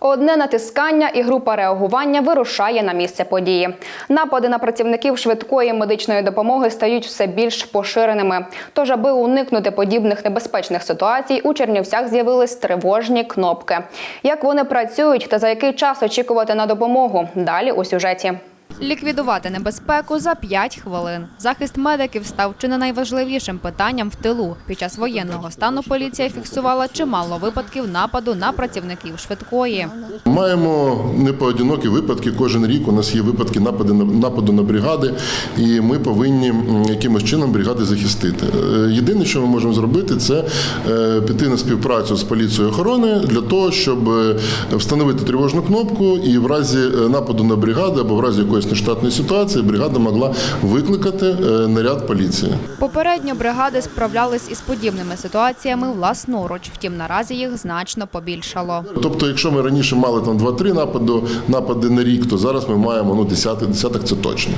Одне натискання і група реагування вирушає на місце події. Напади на працівників швидкої медичної допомоги стають все більш поширеними. Тож, аби уникнути подібних небезпечних ситуацій, у Чернівцях з'явились тривожні кнопки. Як вони працюють та за який час очікувати на допомогу? Далі у сюжеті. Ліквідувати небезпеку за 5 хвилин. Захист медиків став чи не найважливішим питанням в тилу. Під час воєнного стану поліція фіксувала чимало випадків нападу на працівників швидкої. Маємо непоодинокі випадки. Кожен рік у нас є випадки нападу на нападу на бригади, і ми повинні якимось чином бригади захистити. Е, Єдине, що ми можемо зробити, це е, піти на співпрацю з поліцією охорони для того, щоб е, встановити тривожну кнопку, і в разі нападу на бригаду або в разі якоїсь нештатної ситуації бригада могла викликати е, наряд поліції. Попередньо бригади справлялись із подібними ситуаціями власноруч. Втім, наразі їх значно побільшало. Тобто, якщо ми раніше мали там 2-3 напади, напади на рік, то зараз ми маємо ну, десяток, десяток це точно.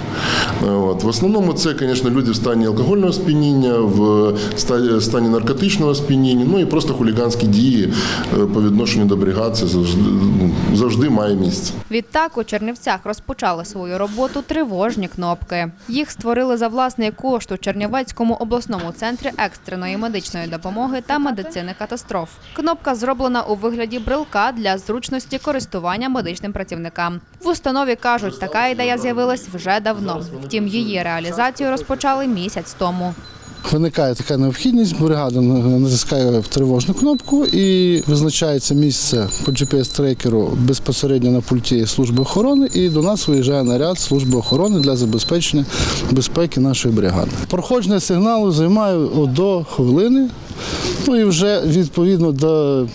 Е, От. В основному це, звісно, люди в стані алкогольного сп'яніння, в ста- стані наркотичного сп'яніння, ну і просто хуліганські дії е, по відношенню до бригад це завжди, ну, завжди має місце. Відтак у Чернівцях розпочали свою роботу тривожні кнопки. Їх створили за власний кошт у Чернівецькому обласному центрі екстреної медичної допомоги та медицини катастроф. Кнопка зроблена у вигляді брелка для зручності користування медичним працівникам. В установі кажуть, така ідея з'явилась вже давно. Втім, її реалізацію розпочали місяць тому. Виникає така необхідність, бригада натискає в тривожну кнопку і визначається місце по GPS-трекеру безпосередньо на пульті служби охорони, і до нас виїжджає наряд служби охорони для забезпечення безпеки нашої бригади. Проходження сигналу займає до хвилини. Ну і вже відповідно до, е,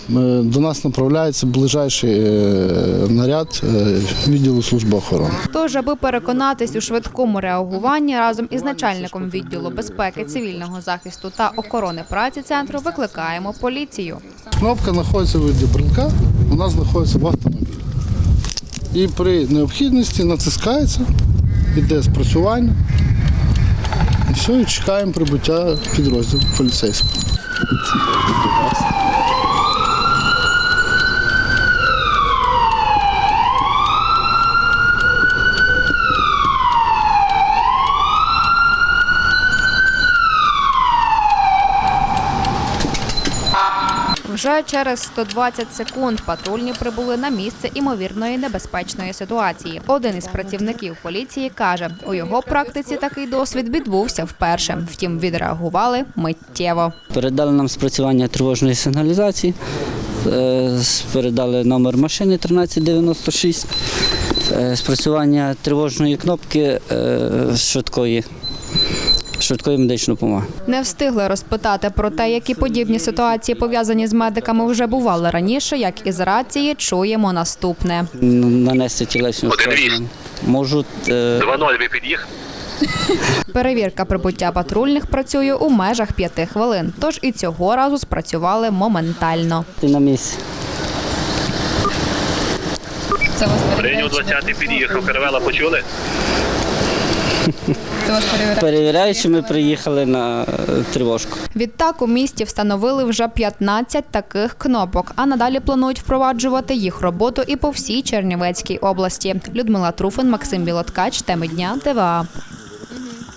до нас направляється ближайший е, наряд е, відділу служби охорони. Тож, аби переконатись у швидкому реагуванні разом із начальником відділу безпеки, цивільного захисту та охорони праці центру викликаємо поліцію. Кнопка знаходиться в виді брелка, вона знаходиться в автомобілі. І при необхідності натискається, йде спрацювання. І все, і чекаємо прибуття підрозділу поліцейського. It's Вже через 120 секунд патрульні прибули на місце імовірної небезпечної ситуації. Один із працівників поліції каже, у його практиці такий досвід відбувся вперше. Втім, відреагували миттєво. Передали нам спрацювання тривожної сигналізації, е, передали номер машини 1396, е, спрацювання тривожної кнопки е, швидкої, швидкої медичної допомоги. Не встигли розпитати про те, які подібні ситуації пов'язані з медиками вже бували раніше. Як із рації чуємо наступне. Нанести тілесну ушкодження. Можуть е, 2-0 ви під'їхали. Перевірка прибуття патрульних працює у межах п'яти хвилин. Тож і цього разу спрацювали моментально. ти на місці. Прийняв 20-й під'їхав. Каравела почули? Перевіряючи, ми приїхали на е, тривожку. Відтак у місті встановили вже 15 таких кнопок, а надалі планують впроваджувати їх роботу і по всій Чернівецькій області. Людмила Труфин, Максим Білоткач, теми дня ТВА.